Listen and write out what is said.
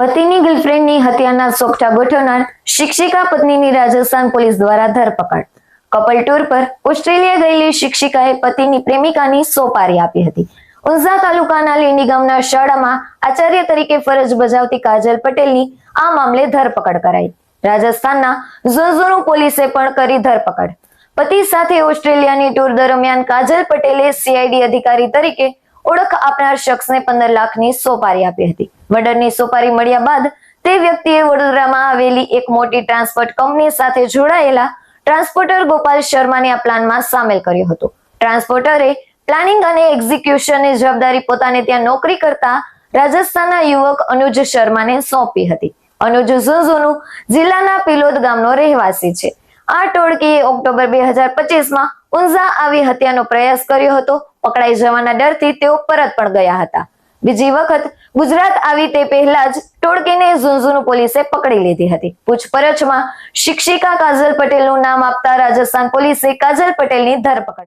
પતિની ગર્લફ્રેન્ડની હત્યાના સોગઠા ગોઠવનાર શિક્ષિકા પત્નીની રાજસ્થાન પોલીસ દ્વારા ધરપકડ. કપલ ટૂર પર ઓસ્ટ્રેલિયા ગયેલી શિક્ષિકાએ પતિની પ્રેમિકાની સોપારી આપી હતી. ઉંઝા તાલુકાના લીંડી ગામના શાળામાં આચાર્ય તરીકે ફરજ બજાવતી કાજલ પટેલની આ મામલે ધરપકડ કરાઈ. રાજસ્થાનના ઝુંઝુનુ પોલીસે પણ કરી ધરપકડ. પતિ સાથે ઓસ્ટ્રેલિયાની ટૂર દરમિયાન કાજલ પટેલે સીઆઈડી અધિકારી તરીકે ઓળખ આપનાર શખ્સને પંદર લાખની સોપારી આપી હતી. મર્ડરની સોપારી મળ્યા બાદ તે વ્યક્તિએ વડોદરામાં આવેલી એક મોટી ટ્રાન્સપોર્ટ કંપની સાથે જોડાયેલા ટ્રાન્સપોર્ટર ગોપાલ શર્માને આ પ્લાનમાં સામેલ કર્યો હતો. ટ્રાન્સપોર્ટરે પ્લાનિંગ અને એક્ઝિક્યુશનની જવાબદારી પોતાને ત્યાં નોકરી કરતા રાજસ્થાનના યુવક અનુજ શર્માને સોંપી હતી. અનુજ ઝુંઝુનુ જિલ્લાના પિલોદ ગામનો રહેવાસી છે. આ ટોળકીએ ઓક્ટોબર બે હજાર પચીસમાં ઊંઝા આવી હત્યાનો પ્રયાસ કર્યો હતો. પકડાઈ જવાના ડરથી તેઓ પરત પણ ગયા હતા. બીજી વખત ગુજરાત આવી તે પહેલા જ ટોળકીને ઝુંઝુનુ પોલીસે પકડી લીધી હતી. પૂછપરછમાં શિક્ષિકા કાજલ પટેલનું નામ આપતા રાજસ્થાન પોલીસે કાજલ પટેલની ધરપકડ